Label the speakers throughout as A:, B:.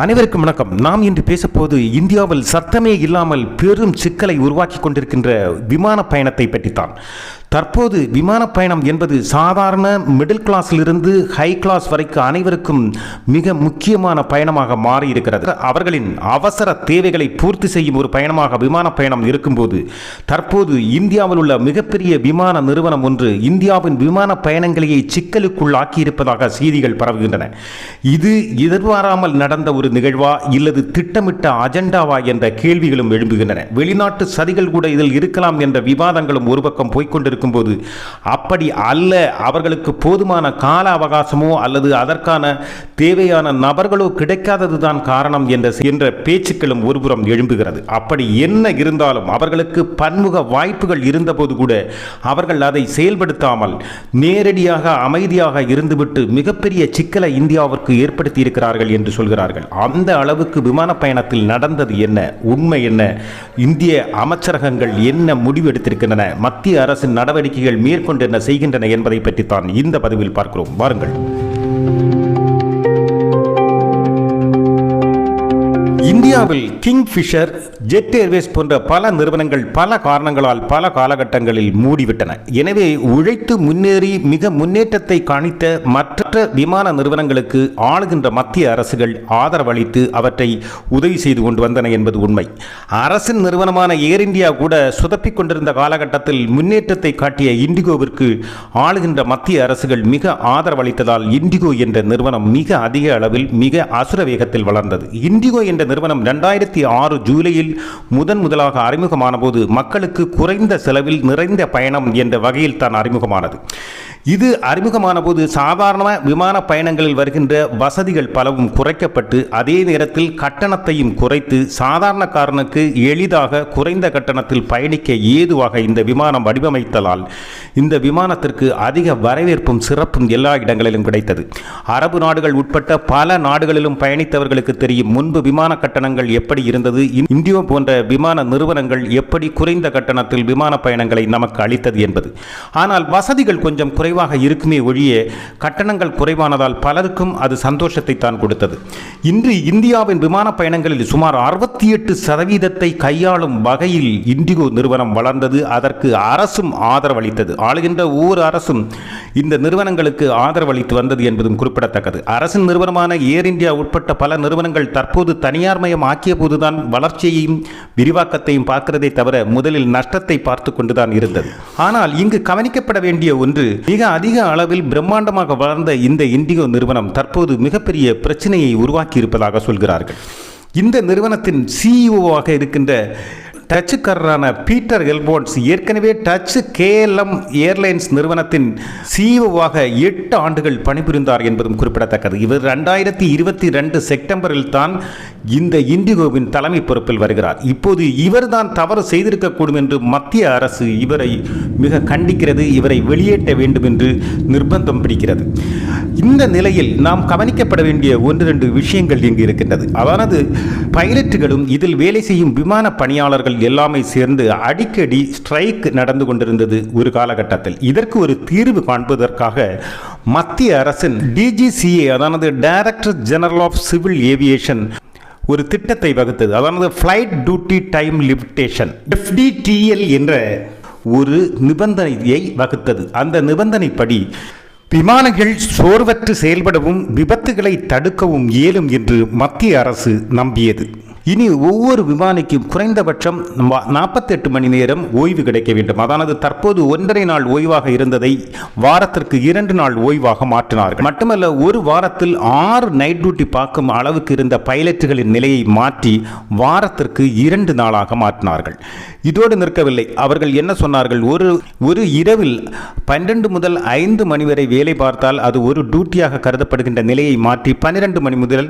A: அனைவருக்கும் வணக்கம். நாம் இன்று பேசப்போது இந்தியாவில் சத்தமே இல்லாமல் பெரும் சிக்கலை உருவாக்கி கொண்டிருக்கின்ற விமான பயணத்தை பற்றித்தான். தற்போது விமான பயணம் என்பது சாதாரண மிடில் கிளாஸிலிருந்து ஹை கிளாஸ் வரைக்கும் அனைவருக்கும் மிக முக்கியமான பயணமாக மாறி இருக்கிறது அவர்களின் அவசர தேவைகளை பூர்த்தி செய்யும் ஒரு பயணமாக விமான பயணம் இருக்கும்போது தற்போது இந்தியாவில் உள்ள மிகப்பெரிய விமான நிறுவனம் ஒன்று இந்தியாவின் விமான பயணங்களையே சிக்கலுக்குள்ளாக்கியிருப்பதாக செய்திகள் பரவுகின்றன. இது எதிர்பாராமல் நடந்த ஒரு நிகழ்வா இல்லது திட்டமிட்ட அஜெண்டாவா என்ற கேள்விகளும் எழும்புகின்றன. வெளிநாட்டு சதிகள் கூட இதில் இருக்கலாம் என்ற விவாதங்களும் ஒரு பக்கம் போய்க்கொண்டிருக்கும் இருக்கும்போது அப்படி அல்ல அவர்களுக்கு போதுமான கால அவகாசமோ அல்லது அதற்கான தேவையான நபர்களோ கிடைக்காதது தான் காரணம் என்ற என்ற பேச்சுக்களும் ஒருபுறம் எழும்புகிறது. அப்படி என்ன இருந்தாலும் அவர்களுக்கு பன்முக வாய்ப்புகள் இருந்தபோது கூட அவர்கள் அதை செயல்படுத்தாமல் நேரடியாக அமைதியாக இருந்துவிட்டு மிகப்பெரிய சிக்கலை இந்தியாவிற்கு ஏற்படுத்தி இருக்கிறார்கள் என்று சொல்கிறார்கள். அந்த அளவுக்கு விமான பயணத்தில் நடந்தது என்ன? உண்மை என்ன? இந்திய அமைச்சரகங்கள் என்ன முடிவெடுத்திருக்கின்றன மத்திய அரசின் நட நடவடிக்கைகள் மேற்கொண்டு என்ன செய்கின்றன என்பதை பற்றித்தான் இந்த பதிவில் பார்க்கிறோம். வாருங்கள். இந்தியாவில் கிங்ஃபிஷர் ஜெட் ஏர்வேஸ் போன்ற பல நிறுவனங்கள் பல காரணங்களால் பல காலகட்டங்களில் மூடிவிட்டன. எனவே உழைத்து முன்னேறி மிக முன்னேற்றத்தை காணித்த மற்ற விமான நிறுவனங்களுக்கு ஆளுகின்ற மத்திய அரசுகள் ஆதரவளித்து அவற்றை உதவி செய்து கொண்டு வந்தன என்பது உண்மை. அரசின் நிறுவனமான ஏர் இந்தியா கூட சுதப்பிக் கொண்டிருந்த காலகட்டத்தில் முன்னேற்றத்தை காட்டிய இண்டிகோவிற்கு ஆளுகின்ற மத்திய அரசுகள் மிக ஆதரவளித்ததால் இண்டிகோ என்ற நிறுவனம் மிக அதிக அளவில் மிக அசுர வேகத்தில் வளர்ந்தது. இண்டிகோ என்ற நிறுவனம் ரெண்டாயிரத்தி ஆறு ஜூலையில் முதன் முதலாக அறிமுகமான போது மக்களுக்கு குறைந்த செலவில் நிறைந்த பயணம் என்ற வகையில் தான் அறிமுகமானது. இது அறிமுகமான போது சாதாரண விமான பயணங்களில் வருகின்ற வசதிகள் பலவும் குறைக்கப்பட்டு அதே நேரத்தில் கட்டணத்தையும் குறைத்து சாதாரணக்காரனுக்கு எளிதாக குறைந்த கட்டணத்தில் பயணிக்க ஏதுவாக இந்த விமானம் வடிவமைத்தலால் இந்த விமானத்திற்கு அதிக வரவேற்பும் சிறப்பும் எல்லா இடங்களிலும் கிடைத்தது. அரபு நாடுகள் உட்பட்ட பல நாடுகளிலும் பயணித்தவர்களுக்கு தெரியும் முன்பு விமான கட்டணங்கள் எப்படி இருந்தது இந்தியோ போன்ற விமான நிறுவனங்கள் எப்படி குறைந்த கட்டணத்தில் விமான பயணங்களை நமக்கு அளித்தது என்பது. ஆனால் வசதிகள் கொஞ்சம் குறை குறைவாக இருக்குமே ஒழிய கட்டணங்கள் குறைவானதால் பலருக்கும் அது சந்தோஷத்தை தான் கொடுத்தது. இன்று இந்தியாவின் விமான பயணங்களில் சுமார் அறுபத்தி எட்டு சதவீதத்தை கையாளும் வகையில் இண்டிகோ நிறுவனம் வளர்ந்தது. அதற்கு அரசும் ஆதரவளித்தது. ஆளுகின்ற ஒவ்வொரு அரசும் இந்த நிறுவனங்களுக்கு ஆதரவளித்து வந்தது என்பதும் குறிப்பிடத்தக்கது. அரசின் நிறுவனமான ஏர் இந்தியா உட்பட்ட பல நிறுவனங்கள் தற்போது தனியார்மயம் ஆக்கிய போதுதான் வளர்ச்சியையும் விரிவாக்கத்தையும் பார்க்கிறதே தவிர முதலில் நஷ்டத்தை பார்த்து கொண்டுதான் இருந்தது. ஆனால் இங்கு கவனிக்கப்பட வேண்டிய ஒன்று மிக அதிக அளவில் பிரம்மாண்டமாக வளர்ந்த இந்த இண்டிகோ நிறுவனம் தற்போது மிகப்பெரிய பிரச்சனையை உருவாக்கி இருப்பதாக சொல்கிறார்கள். இந்த நிறுவனத்தின் சிஇஓவாக இருக்கின்ற டச்சுக்காரரான பீட்டர் எல்போன்ஸ் ஏற்கனவே டச்சு கேஎல்எம் ஏர்லைன்ஸ் நிறுவனத்தின் சிஇஓவாக எட்டு ஆண்டுகள் பணிபுரிந்தார் என்பதும் குறிப்பிடத்தக்கது. இவர் ரெண்டாயிரத்தி இருபத்தி ரெண்டு செப்டம்பரில் தான் இந்த இண்டிகோவின் தலைமை பொறுப்பில் வருகிறார். இப்போது இவர்தான் தவறு செய்திருக்கக்கூடும் என்று மத்திய அரசு இவரை மிக கண்டிக்கிறது இவரை வெளியேற்ற வேண்டும் என்று நிர்பந்தம் பிடிக்கிறது. இந்த நிலையில் நாம் கவனிக்கப்பட வேண்டிய ஒன்று ரெண்டு விஷயங்கள் இங்கு இருக்கின்றது. அதாவது பைலட்டுகளும் இதில் வேலை செய்யும் விமான பணியாளர்கள் எல்லாமே சேர்ந்து அடிக்கடி ஸ்ட்ரைக் நடந்து கொண்டிருந்தது ஒரு காலகட்டத்தில். இதற்கு ஒரு தீர்வு காண்பதற்காக மத்திய அரசின் DGCA அதானது director general of civil aviation ஒரு திட்டத்தை வகுத்தது. அதாவது flight duty time limitation FDTL என்ற ஒரு நிபந்தனையை வகுத்தது. அந்த நிபந்தனைப்படி விமானங்கள் சோர்வற்று செயல்படவும் விபத்துகளை தடுக்கவும் இயலும் என்று மத்திய அரசு நம்பியது. இனி ஒவ்வொரு விமானிக்கும் குறைந்தபட்சம் நாற்பத்தெட்டு மணி நேரம் ஓய்வு கிடைக்க வேண்டும். அதானது தற்போது ஒன்றரை நாள் ஓய்வாக இருந்ததை வாரத்திற்கு இரண்டு நாள் ஓய்வாக மாற்றினார்கள். மட்டுமல்ல ஒரு வாரத்தில் ஆறு நைட் டியூட்டி பார்க்கும் அளவுக்கு இருந்த பைலட்டுகளின் நிலையை மாற்றி வாரத்திற்கு இரண்டு நாளாக மாற்றினார்கள். இதோடு நிற்கவில்லை. அவர்கள் என்ன சொன்னார்கள்? ஒரு ஒரு இரவில் பன்னிரண்டு முதல் ஐந்து மணி வரை வேலை பார்த்தால் அது ஒரு டியூட்டியாக கருதப்படுகின்ற நிலையை மாற்றி பன்னிரண்டு மணி முதல்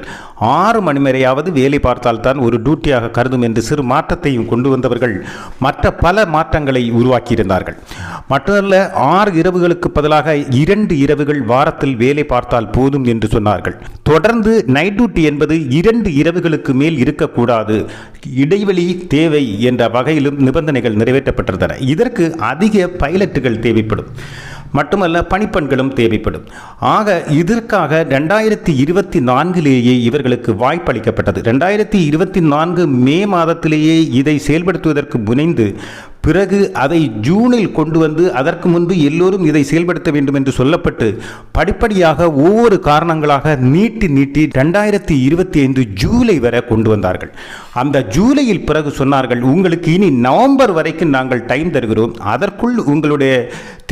A: ஆறு மணி வரையாவது வேலை பார்த்தால் தான் ஒரு டியூட்டியாக கருதும் என்று சிறு மாற்றத்தையும் கொண்டு வந்தவர்கள் மற்ற பல மாற்றங்களை உருவாக்கியிருந்தார்கள். மற்றல்ல ஆறு இரவுகளுக்கு பதிலாக இரண்டு இரவுகள் வாரத்தில் வேலை பார்த்தால் போதும் என்று சொன்னார்கள். தொடர்ந்து நைட் டியூட்டி என்பது இரண்டு இரவுகளுக்கு மேல் இருக்கக்கூடாது. இடைவெளி தேவை என்ற வகையிலும் நிபந்தனைகள் நிறைவேற்றப்பட்டிருந்தன. இதற்கு அதிக பைலட்டுகள் தேவைப்படும். மட்டுமல்ல பணிப்பெண்களும் தேவைப்படும். ஆக இதற்காக ரெண்டாயிரத்தி இருபத்தி நான்கிலேயே இவர்களுக்கு வாய்ப்பளிக்கப்பட்டது. ரெண்டாயிரத்தி இருபத்தி நான்கு மே மாதத்திலேயே இதை செயல்படுத்துவதற்கு முனைந்து பிறகு அதை ஜூனில் கொண்டு வந்து அதற்கு முன்பு எல்லோரும் இதை செயல்படுத்த வேண்டும் என்று சொல்லப்பட்டு படிப்படியாக ஒவ்வொரு காரணங்களாக நீட்டி நீட்டி ரெண்டாயிரத்தி இருபத்தி ஐந்து ஜூலை வரை கொண்டு வந்தார்கள். அந்த ஜூலையில் பிறகு சொன்னார்கள் உங்களுக்கு இனி நவம்பர் வரைக்கும் நாங்கள் டைம் தருகிறோம். அதற்குள் உங்களுடைய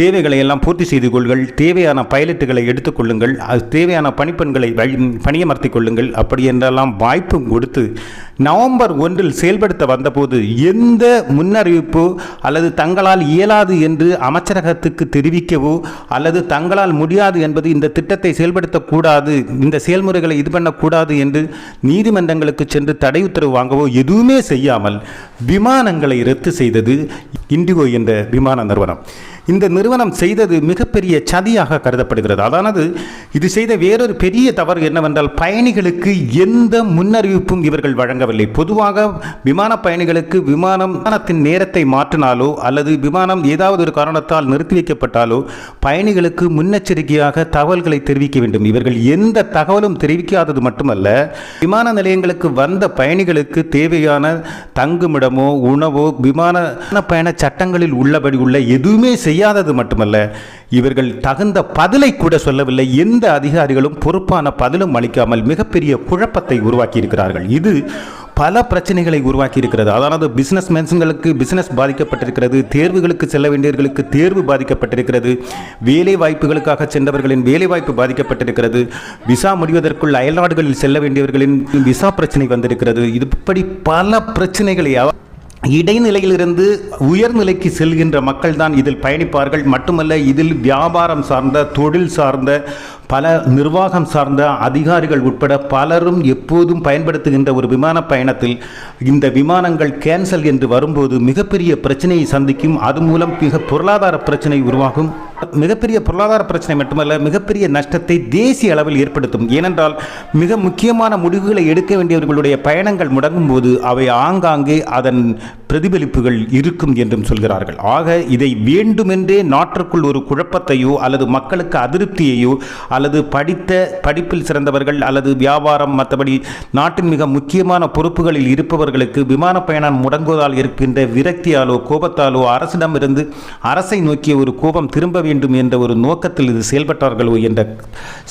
A: தேவைகளை எல்லாம் பூர்த்தி செய்து கொள்ளுங்கள். தேவையான பைலட்டுகளை எடுத்துக்கொள்ளுங்கள் அது தேவையான பணிப்பெண்களை வழி பணியமர்த்திக் கொள்ளுங்கள். அப்படி என்றெல்லாம் வாய்ப்பும் கொடுத்து நவம்பர் ஒன்றில் செயல்படுத்த வந்தபோது எந்த முன்னறிவிப்பு அல்லது தங்களால் இயலாது என்று அமைச்சரகத்துக்கு தெரிவிக்கவோ அல்லது தங்களால் முடியாது என்பது இந்த திட்டத்தை செயல்படுத்தக்கூடாது இந்த செயல்முறைகளை இது பண்ணக்கூடாது என்று நீதிமன்றங்களுக்கு சென்று தடை உத்தரவு வாங்கவோ எதுவுமே செய்யாமல் விமானங்களை ரத்து செய்தது இண்டிகோ என்ற விமான நிறுவனம். இந்த நிறுவனம் செய்தது மிகப்பெரிய சதியாக கருதப்படுகிறது. அதானது இது செய்த வேறொரு பெரிய தவறு என்னவென்றால் பயணிகளுக்கு எந்த முன்னறிவிப்பும் இவர்கள் வழங்கவில்லை. பொதுவாக விமான பயணிகளுக்கு விமானம் விமானத்தின் நேரத்தை மாற்றினாலோ அல்லது விமானம் ஏதாவது ஒரு காரணத்தால் நிறுத்தி வைக்கப்பட்டாலோ பயணிகளுக்கு முன்னெச்சரிக்கையாக தகவல்களை தெரிவிக்க வேண்டும். இவர்கள் எந்த தகவலும் தெரிவிக்காதது மட்டுமல்ல விமான நிலையங்களுக்கு வந்த பயணிகளுக்கு தேவையான தங்குமிடமோ உணவோ விமான பயண சட்டங்களில் உள்ளபடி உள்ள எதுவுமே செய்யாதது மட்டுமல்ல இவர்கள் தகுந்த பதிலை கூட சொல்லவில்லை. எந்த அதிகாரிகளும் பொறுப்பான பதிலும் அளிக்காமல் மிகப்பெரிய குழப்பத்தை உருவாக்கி இருக்கிறார்கள் இது பல பிரச்சனைகளை உருவாக்கி இருக்கிறது அதாவது பிசினஸ் மேன்ஸுங்களுக்கு பிசினஸ் பாதிக்கப்பட்டிருக்கிறது தேர்வுகளுக்கு செல்ல வேண்டியவர்களுக்கு தேர்வு பாதிக்கப்பட்டிருக்கிறது வேலை வாய்ப்புகளுக்காக சென்றவர்களின் வேலை வாய்ப்பு பாதிக்கப்பட்டிருக்கிறது விசா முடிவதற்குள் அயல்நாடுகளில் செல்ல வேண்டியவர்களின் விசா பிரச்சனை வந்திருக்கிறது. இது இப்படி பல பிரச்சனைகளை இடைநிலையிலிருந்து உயர்நிலைக்கு செல்கின்ற மக்கள் தான் இதில் பயணிப்பார்கள். மட்டுமல்ல இதில் வியாபாரம் சார்ந்த தொழில் சார்ந்த பல நிர்வாகம் சார்ந்த அதிகாரிகள் உட்பட பலரும் எப்போதும் பயன்படுத்துகின்ற ஒரு விமான பயணத்தில் இந்த விமானங்கள் கேன்சல் என்று வரும்போது மிகப்பெரிய பிரச்சனையை சந்திக்கும். அது மூலம் மிக பொருளாதார பிரச்சனை உருவாகும். மிகப்பெரிய பொருளாதார பிரச்சனை மட்டுமல்ல மிகப்பெரிய நஷ்டத்தை தேசிய அளவில் ஏற்படுத்தும். ஏனென்றால் மிக முக்கியமான முடிவுகளை எடுக்க வேண்டியவர்களுடைய பயணங்கள் முடங்கும் போது அவை ஆங்காங்கே அதன் பிரதிபலிப்புகள் இருக்கும் என்றும் சொல்கிறார்கள். ஆக இதை வேண்டுமென்றே நாட்டிற்குள் ஒரு குழப்பத்தையோ அல்லது மக்களுக்கு அதிருப்தியையோ அல்லது படித்த படிப்பில் சிறந்தவர்கள் அல்லது வியாபாரம் மற்றபடி நாட்டின் மிக முக்கியமான பொறுப்புகளில் இருப்பவர்களுக்கு விமான பயணம் முடங்குவதால் இருக்கின்ற விரக்தியாலோ கோபத்தாலோ அரசிடமிருந்து அரசை நோக்கிய ஒரு கோபம் திரும்ப வேண்டும் என்ற ஒரு நோக்கத்தில் இது செயல்பட்டார்களோ என்ற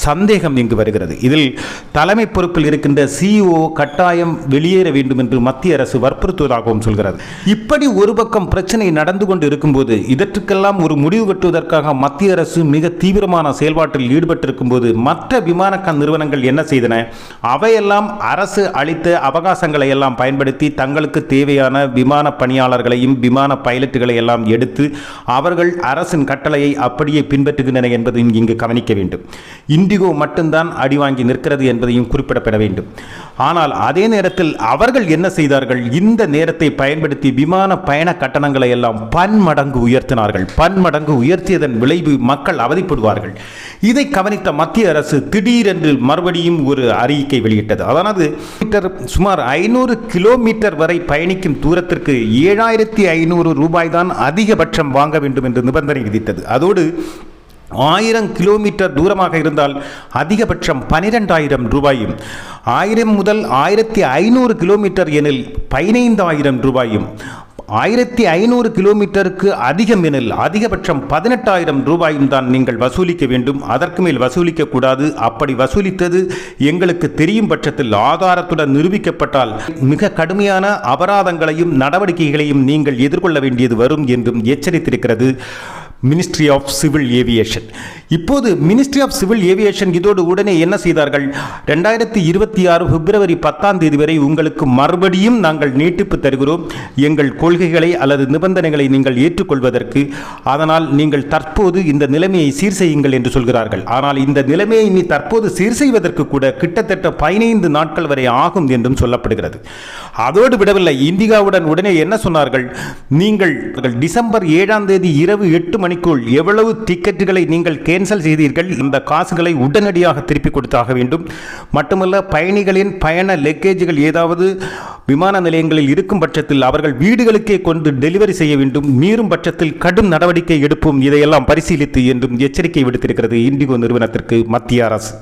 A: சந்தேகம் இங்கு வருகிறது. இதில் தலைமை பொறுப்பில் இருக்கின்ற சிஇஓ கட்டாயம் வெளியேற வேண்டும் என்று மத்திய அரசு வற்புறுத்துவதாகவும் சொல்கிறது. இப்படி ஒரு பக்கம் பிரச்சனை நடந்து கொண்டு இருக்கும்போது இதற்கெல்லாம் ஒரு முடிவு கட்டுவதற்காக மத்திய அரசு மிக தீவிரமான செயல்பாட்டில் ஈடுபட்டிருக்கும் போது மற்ற விமான நிறுவனங்கள் என்ன செய்தன? அவையெல்லாம் அரசு அளித்த அவகாசங்களை எல்லாம் பயன்படுத்தி தங்களுக்கு தேவையான விமான பணியாளர்களையும் விமான பைலட்டுகளை எல்லாம் எடுத்து அவர்கள் அரசின் கட்டளையை அப்படியே பின்பற்றுகின்றன என்பதையும் இங்கு கவனிக்க வேண்டும். இண்டிகோ மட்டும்தான் அடி வாங்கி நிற்கிறது என்பதையும் குறிப்பிடப்பட வேண்டும். ஆனால் அதே நேரத்தில் அவர்கள் என்ன செய்தார்கள்? இந்த நேரத்தை பயன்படுத்தி விமான பயண கட்டணங்களை எல்லாம் பன்மடங்கு உயர்த்தினார்கள். பன்மடங்கு உயர்த்தியதன் விளைவு மக்கள் அவதிப்படுவார்கள். இதை கவனித்த மத்திய அரசு திடீரென்று மறுபடியும் ஒரு அறிக்கை வெளியிட்டது. அதாவது மீட்டர் சுமார் ஐநூறு கிலோமீட்டர் வரை பயணிக்கும் தூரத்திற்கு ஏழாயிரத்தி ஐநூறு ரூபாய் தான் அதிகபட்சம் வாங்க வேண்டும் என்று நிபந்தனை விதித்தது. அதோடு ஆயிரம் கிலோமீட்டர் தூரமாக இருந்தால் அதிகபட்சம் பனிரெண்டாயிரம் ரூபாயும் ஆயிரம் முதல் ஆயிரத்தி ஐநூறு கிலோமீட்டர் எனில் பதினைந்தாயிரம் ரூபாயும் ஆயிரத்தி ஐநூறு கிலோமீட்டருக்கு அதிகம் எனில் அதிகபட்சம் பதினெட்டாயிரம் ரூபாயும் தான் நீங்கள் வசூலிக்க வேண்டும். அதற்கு மேல் வசூலிக்க கூடாது. அப்படி வசூலித்தது எங்களுக்கு தெரியும் பட்சத்தில் ஆதாரத்துடன் நிரூபிக்கப்பட்டால் மிக கடுமையான அபராதங்களையும் நடவடிக்கைகளையும் நீங்கள் எதிர்கொள்ள வேண்டியது வரும் என்றும் எச்சரித்திருக்கிறது. மினிஸ்ட்ரி ஆஃப் சிவில் ஏவியேஷன் இப்போது மினிஸ்ட்ரி ஆஃப் சிவில் ஏவியேஷன் இதோடு உடனே என்ன செய்தார்கள்? ரெண்டாயிரத்தி இருபத்தி ஆறு பிப்ரவரி பத்தாம் தேதி வரை உங்களுக்கு மறுபடியும் நாங்கள் நீட்டிப்பு தருகிறோம். எங்கள் கொள்கைகளை அல்லது நிபந்தனைகளை நீங்கள் ஏற்றுக்கொள்வதற்கு. அதனால் நீங்கள் தற்போது இந்த நிலைமையை சீர் செய்யுங்கள் என்று சொல்கிறார்கள். ஆனால் இந்த நிலைமையை நீ தற்போது சீர் செய்வதற்கு கூட கிட்டத்தட்ட பதினைந்து நாட்கள் வரை ஆகும் என்றும் சொல்லப்படுகிறது. அதோடு விடவில்லை இந்தியாவுடன் உடனே என்ன சொன்னார்கள்? நீங்கள் டிசம்பர் ஏழாம் தேதி இரவு எட்டு மணி மணிக்குள் எவ்வளவு டிக்கெட்டுகளை நீங்கள் கேன்சல் செய்தீர்கள் இந்த காசுகளை உடனடியாக திருப்பி கொடுத்தாக வேண்டும். மட்டுமல்ல பயணிகளின் பயண லெக்கேஜ்கள் ஏதாவது விமான நிலையங்களில் இருக்கும் பட்சத்தில் அவர்கள் வீடுகளுக்கே கொண்டு டெலிவரி செய்ய வேண்டும். மீறும் பட்சத்தில் கடும் நடவடிக்கை எடுப்போம். இதையெல்லாம் பரிசீலித்து என்றும் எச்சரிக்கை விடுத்திருக்கிறது இண்டிகோ நிறுவனத்திற்கு மத்திய அரசு.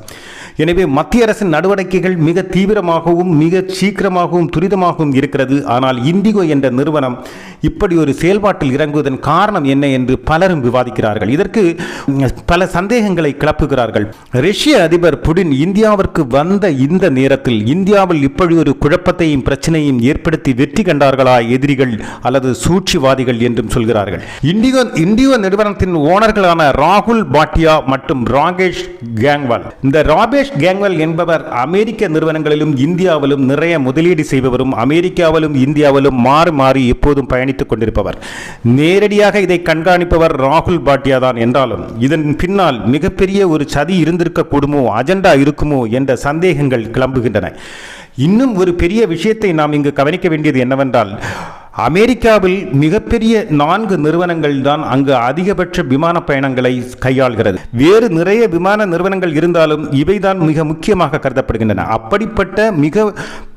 A: எனவே மத்திய அரசின் நடவடிக்கைகள் மிக தீவிரமாகவும் மிக சீக்கிரமாகவும் துரிதமாகவும் இருக்கிறது. ஆனால் இண்டிகோ என்ற நிறுவனம் இப்படி ஒரு செயல்பாட்டில் இறங்குவதன் காரணம் என்ன என்று பலரும் விவாதிக்கிறார்கள். இதற்கு பல சந்தேகங்களை கிளப்புகிறார்கள். ரஷ்ய அதிபர் புடின் இந்தியாவிற்கு வந்த இந்த நேரத்தில் இந்தியாவில் இப்படி ஒரு குழப்பத்தையும் பிரச்சனையும் ஏற்படுத்தி வெற்றி கண்டார்களா எதிரிகள் அல்லது சூழ்ச்சிவாதிகள் என்றும் சொல்கிறார்கள். இண்டிகோ இண்டிகோ நிறுவனத்தின் ஓனர்களான ராகுல் பாட்டியா மற்றும் ராகேஷ் கேங்வால். இந்த ராபேஷ் கேங்வால் என்பவர் அமெரிக்க நிறுவனங்களிலும் இந்தியாவிலும் நிறைய முதலீடு செய்பவரும் அமெரிக்காவிலும் இந்தியாவிலும் மாறி மாறி எப்போதும் பயணித்துக் கொண்டிருப்பவர். நேரடியாக இதை கண்காணிப்பவர் ராகுல் பாட்டியா தான் என்றாலும் இதன் பின்னால் மிகப்பெரிய ஒரு சதி இருந்திருக்க கூடுமோ அஜெண்டா இருக்குமோ என்ற சந்தேகங்கள் கிளம்புகின்றன. இன்னும் ஒரு பெரிய விஷயத்தை நாம் இங்கு கவனிக்க வேண்டியது என்னவென்றால் அமெரிக்காவில் மிகப்பெரிய நான்கு நிறுவனங்கள் தான் அங்கு அதிகபட்ச விமான பயணங்களை கையாள்கிறது. வேறு நிறைய விமான நிறுவனங்கள் இருந்தாலும் இவைதான் மிக முக்கியமாக கருதப்படுகின்றன. அப்படிப்பட்ட மிக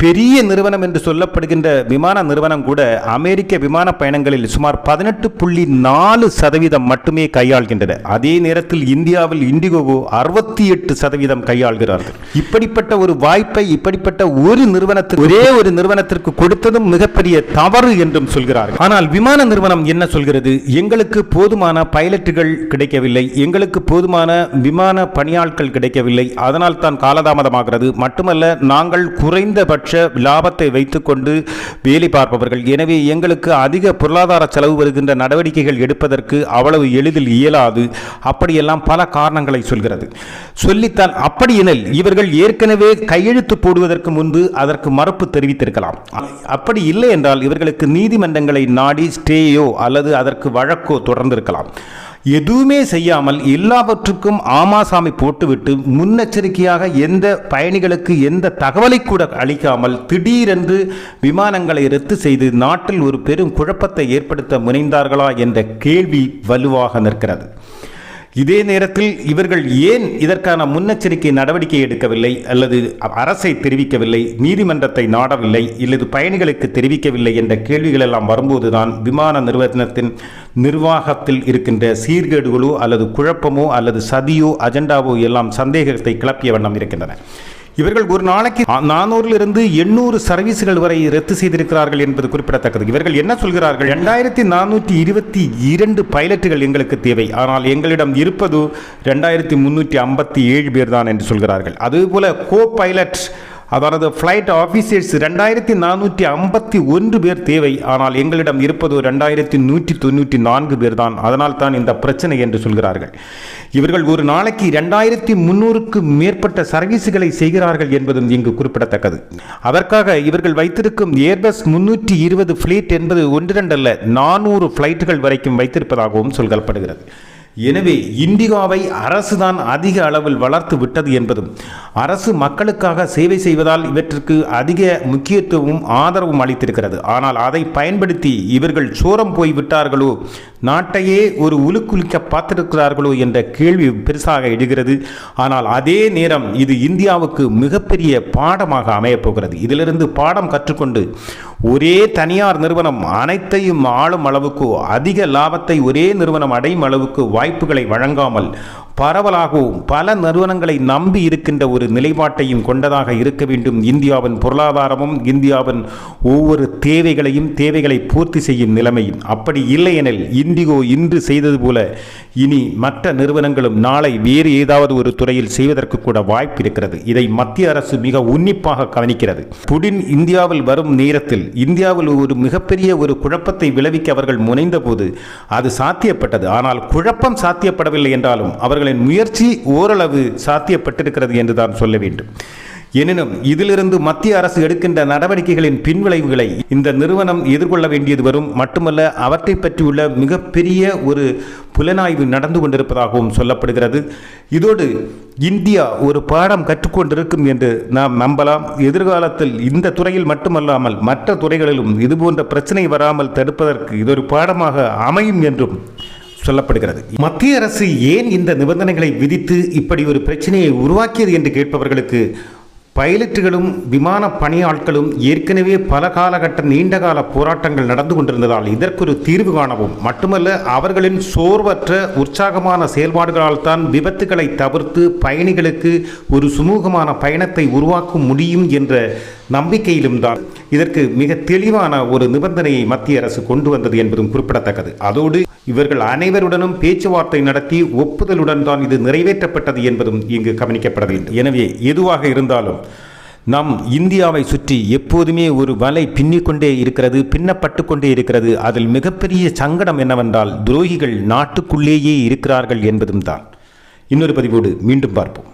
A: பெரிய நிறுவனம் என்று சொல்லப்படுகின்ற விமான நிறுவனம் கூட அமெரிக்க விமான பயணங்களில் சுமார் பதினெட்டு புள்ளி நாலு சதவீதம் மட்டுமே கையாள்கின்றன அதே நேரத்தில் இந்தியாவில் இண்டிகோவோ அறுபத்தி எட்டு சதவீதம் கையாள்கிறார்கள். இப்படிப்பட்ட ஒரு வாய்ப்பை இப்படிப்பட்ட ஒரு நிறுவனத்துக்கு ஒரே ஒரு நிறுவனத்திற்கு கொடுத்ததும் மிகப்பெரிய தவறு என்றும் சொல்கிறார்கள். ஆனால் விமான நிறுவனம் என்ன சொல்கிறது? எங்களுக்கு போதுமான பைலட்டுகள் கிடைக்கவில்லை. எங்களுக்கு போதுமான விமான பணியாட்கள் கிடைக்கவில்லை. அதனால் தான் காலதாமதமாகிறது. மட்டுமல்ல நாங்கள் குறைந்தபட்ச லாபத்தை வைத்துக்கொண்டு வேலை பார்ப்பவர்கள். எனவே எங்களுக்கு அதிக பொருளாதார செலவு வருகின்ற நடவடிக்கைகள் எடுப்பதற்கு அவ்வளவு எளிதில் இயலாது. அப்படியெல்லாம் பல காரணங்களை சொல்கிறது. சொல்லித்தான் அப்படி எனில் இவர்கள் ஏற்கனவே கையெழுத்து போடுவதற்கு முன்பு அதற்கு மறுப்பு தெரிவித்திருக்கலாம். அப்படி இல்லை என்றால் இவர்களுக்கு நீதிமன்றங்களை நாடி ஸ்டேயோ அல்லது அதற்கு வழக்கோ தொடர்ந்திருக்கலாம். எதுவுமே செய்யாமல் எல்லாவற்றுக்கும் ஆமாசாமி போட்டுவிட்டு முன்னெச்சரிக்கையாக எந்த பயணிகளுக்கு எந்த தகவலை கூட அளிக்காமல் திடீரென்று விமானங்களை ரத்து செய்து நாட்டில் ஒரு பெரும் குழப்பத்தை ஏற்படுத்த முனைந்தார்களா என்ற கேள்வி வலுவாக நிற்கிறது. இதே நேரத்தில் இவர்கள் ஏன் இதற்கான முன்னெச்சரிக்கை நடவடிக்கை எடுக்கவில்லை அல்லது அரசை தெரிவிக்கவில்லை நீதிமன்றத்தை நாடவில்லை அல்லது பயணிகளுக்கு தெரிவிக்கவில்லை என்ற கேள்விகள் எல்லாம் வரும்போதுதான் விமான நிறுவனத்தின் நிர்வாகத்தில் இருக்கின்ற சீர்கேடுகளோ அல்லது குழப்பமோ அல்லது சதியோ அஜெண்டாவோ எல்லாம் சந்தேகத்தை கிளப்பிய வண்ணம் இருக்கின்றன. இவர்கள் ஒரு நாளைக்கு நானூறிலிருந்து எண்ணூறு சர்வீஸ்கள் வரை ரத்து செய்திருக்கிறார்கள் என்பது குறிப்பிடத்தக்கது. இவர்கள் என்ன சொல்கிறார்கள்? ரெண்டாயிரத்தி நானூற்றி இருபத்தி இரண்டு பைலட்டுகள் எங்களுக்கு தேவை. ஆனால் எங்களிடம் இருப்பது ரெண்டாயிரத்தி முன்னூற்றி ஐம்பத்தி ஏழு பேர் தான் என்று சொல்கிறார்கள். அதுபோல கோ பைலட் அதாவது ஃப்ளைட் ஆஃபீஸர்ஸ் ரெண்டாயிரத்தி நானூற்றி ஐம்பத்தி ஒன்று பேர் தேவை. ஆனால் எங்களிடம் இருப்பது ரெண்டாயிரத்தி நூற்றி தொண்ணூற்றி நான்கு பேர் தான் அதனால் தான் இந்த பிரச்சனை என்று சொல்கிறார்கள். இவர்கள் ஒரு நாளைக்கு ரெண்டாயிரத்தி முன்னூறுக்கு மேற்பட்ட சர்வீஸுகளை செய்கிறார்கள் என்பதும் இங்கு குறிப்பிடத்தக்கது. அதற்காக இவர்கள் வைத்திருக்கும் ஏர்பஸ் முன்னூற்றி இருபது ஃப்ளீட் என்பது ஒன்று ரெண்டல்ல நானூறு ஃப்ளைட்டுகள் வரைக்கும் வைத்திருப்பதாகவும் சொல்லப்படுகிறது. எனவே இண்டிகோவை அரசுதான் அதிக அளவில் வளர்த்து விட்டது என்பதும் அரசு மக்களுக்காக சேவை செய்வதால் இவற்றிற்கு அதிக முக்கியத்துவமும் ஆதரவும் அளித்திருக்கிறது. ஆனால் அதை பயன்படுத்தி இவர்கள் சோரம் போய் விட்டார்களோ? நாட்டையே ஒரு உலுக்குலிக்க பார்த்திருக்கிறார்களோ என்ற கேள்வி பெருசாக எழுகிறது. ஆனால் அதே நேரம் இது இந்தியாவுக்கு மிகப்பெரிய பாடமாக அமையப்போகிறது இதிலிருந்து பாடம் கற்றுக்கொண்டு ஒரே தனியார் நிறுவனம் அனைத்தையும் ஆளும் அளவுக்கு அதிக லாபத்தை ஒரே நிறுவனம் அடையும் அளவுக்கு வாய்ப்புகளை வழங்காமல் பரவலாகவும் பல நிறுவனங்களை நம்பி இருக்கின்ற ஒரு நிலைப்பாட்டையும் கொண்டதாக இருக்க வேண்டும். இந்தியாவின் பொருளாதாரமும் இந்தியாவின் ஒவ்வொரு தேவைகளையும் தேவைகளை பூர்த்தி செய்யும் நிலைமையும் அப்படி இல்லையெனில் இண்டிகோ இன்று செய்தது போல இனி மற்ற நிறுவனங்களும் நாளை வேறு ஏதாவது ஒரு துறையில் செய்வதற்கு கூட வாய்ப்பு இருக்கிறது. இதை மத்திய அரசு மிக உன்னிப்பாக கவனிக்கிறது. புடின் இந்தியாவில் வரும் நேரத்தில் இந்தியாவில் ஒரு மிகப்பெரிய ஒரு குழப்பத்தை விளைவிக்க அவர்கள் முனைந்தபோது அது சாத்தியப்பட்டது. ஆனால் குழப்பம் சாத்தியப்படவில்லை என்றாலும் அவர்களின் முயற்சி ஓரளவு சாத்தியப்பட்டிருக்கிறது என்று தான் சொல்ல வேண்டும். எனினும் இதிலிருந்து மத்திய அரசு எடுக்கின்ற நடவடிக்கைகளின் பின்விளைவுகளை இந்த நிறுவனம் எதிர்கொள்ள வேண்டியது வரும். மட்டுமல்ல அவற்றை பற்றியுள்ள மிகப்பெரிய ஒரு புலனாய்வு நடந்து கொண்டிருப்பதாகவும் சொல்லப்படுகிறது. இதோடு இந்தியா ஒரு பாடம் கற்றுக்கொண்டிருக்கும் என்று நாம் நம்பலாம். எதிர்காலத்தில் இந்த துறையில் மட்டுமல்லாமல் மற்ற துறைகளிலும் இதுபோன்ற பிரச்சனை வராமல் தடுப்பதற்கு இது ஒரு பாடமாக அமையும் என்றும் சொல்லப்படுகிறது. மத்திய அரசு ஏன் இந்த நிபந்தனைகளை விதித்து இப்படி ஒரு பிரச்சனையை உருவாக்கியது என்று கேட்பவர்களுக்கு பைலட்டுகளும் விமான பணியாட்களும் ஏற்கனவே பல காலகட்ட நீண்டகால போராட்டங்கள் நடந்து கொண்டிருந்ததால் இதற்கொரு தீர்வு காணவும். மட்டுமல்ல அவர்களின் சோர்வற்ற உற்சாகமான செயல்பாடுகளால் தான் விபத்துகளை தவிர்த்து பயணிகளுக்கு ஒரு சுமூகமான பயணத்தை உருவாக்க முடியும் என்ற நம்பிக்கையிலும் தான் இதற்கு மிக தெளிவான ஒரு நிபந்தனையை மத்திய அரசு கொண்டு வந்தது என்பதும் குறிப்பிடத்தக்கது. அதோடு இவர்கள் அனைவருடனும் பேச்சுவார்த்தை நடத்தி ஒப்புதலுடன் தான் இது நிறைவேற்றப்பட்டது என்பதும் இங்கு கவனிக்கப்பட வேண்டும் எனவே எதுவாக இருந்தாலும் நம் இந்தியாவை சுற்றி எப்போதுமே ஒரு வலை பின்னிக்கொண்டே இருக்கிறது பின்னப்பட்டு கொண்டே இருக்கிறது. அதில் மிகப்பெரிய சங்கடம் என்னவென்றால் துரோகிகள் நாட்டுக்குள்ளேயே இருக்கிறார்கள் என்பதும் தான். இன்னொரு பதிவோடு மீண்டும் பார்ப்போம்.